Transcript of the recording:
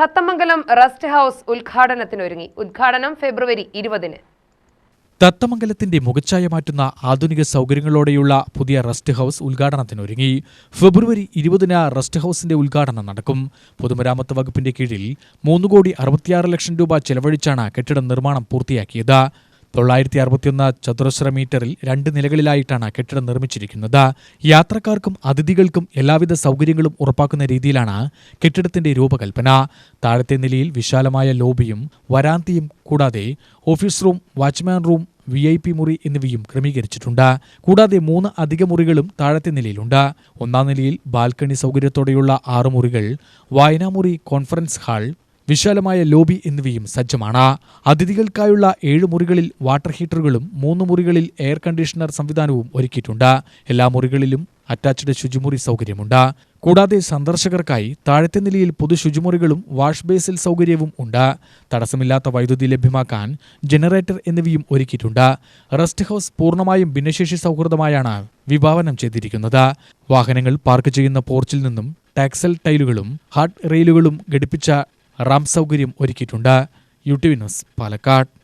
Thathamangalam rest house ഉദ്ഘാടനത്തിനൊരുങ്ങി. ഉദ്ഘാടനം ഫെബ്രുവരി ഇരുപതിന്. തത്തമംഗലത്തിന്റെ മുഖച്ഛായ മാറ്റുന്ന ആധുനിക സൗകര്യങ്ങളോടെയുള്ള പുതിയ റെസ്റ്റ് ഹൌസ് ഉദ്ഘാടനത്തിനൊരുങ്ങി. ഫെബ്രുവരി ഇരുപതിന് റെസ്റ്റ് ഹൗസിന്റെ ഉദ്ഘാടനം നടക്കും. പൊതുമരാമത്ത് വകുപ്പിന്റെ കീഴിൽ മൂന്ന് കോടി അറുപത്തിയാറ് ലക്ഷം രൂപ ചെലവഴിച്ചാണ് കെട്ടിട നിർമ്മാണം പൂർത്തിയാക്കിയത്. തൊള്ളായിരത്തി അറുപത്തിയൊന്ന് ചതുരശ്ര മീറ്ററിൽ രണ്ട് നിലകളിലായിട്ടാണ് കെട്ടിടം നിർമ്മിച്ചിരിക്കുന്നത്. യാത്രക്കാർക്കും അതിഥികൾക്കും എല്ലാവിധ സൗകര്യങ്ങളും ഉറപ്പാക്കുന്ന രീതിയിലാണ് കെട്ടിടത്തിന്റെ രൂപകൽപ്പന. താഴത്തെ നിലയിൽ വിശാലമായ ലോബിയും വരാന്തിയും കൂടാതെ office room watchman room V I P മുറി എന്നിവയും ക്രമീകരിച്ചിട്ടുണ്ട്. കൂടാതെ മൂന്ന് അധിക മുറികളും താഴത്തെ നിലയിലുണ്ട്. ഒന്നാം നിലയിൽ ബാൽക്കണി സൗകര്യത്തോടെയുള്ള ആറ് മുറികൾ വായനാമുറി കോൺഫറൻസ് ഹാൾ വിശാലമായ ലോബി എന്നിവയും സജ്ജമാണ്. അതിഥികൾക്കായുള്ള ഏഴ് മുറികളിൽ വാട്ടർ ഹീറ്ററുകളും മൂന്ന് മുറികളിൽ എയർ കണ്ടീഷണർ സംവിധാനവും ഒരുക്കിയിട്ടുണ്ട്. എല്ലാ മുറികളിലും അറ്റാച്ച്ഡ് ശുചിമുറി സൗകര്യമുണ്ട്. കൂടാതെ സന്ദർശകർക്കായി താഴത്തെ നിലയിൽ പൊതു ശുചിമുറികളും വാഷ് ബേസിൽ സൗകര്യവും ഉണ്ട്. തടസ്സമില്ലാത്ത വൈദ്യുതി ലഭ്യമാക്കാൻ ജനറേറ്റർ എന്നിവയും ഒരുക്കിയിട്ടുണ്ട്. റെസ്റ്റ് ഹൗസ് പൂർണമായും ഭിന്നശേഷി സൗഹൃദമായാണ് വിഭാവനം ചെയ്തിരിക്കുന്നത്. വാഹനങ്ങൾ പാർക്ക് ചെയ്യുന്ന പോർച്ചിൽ നിന്നും ടാക്സൽ ടൈലുകളും ഹാർഡ് റെയിലുകളും ഘടിപ്പിച്ച റാം സൗകര്യം ഒരുക്കിയിട്ടുണ്ട്. U T V news Palakkad.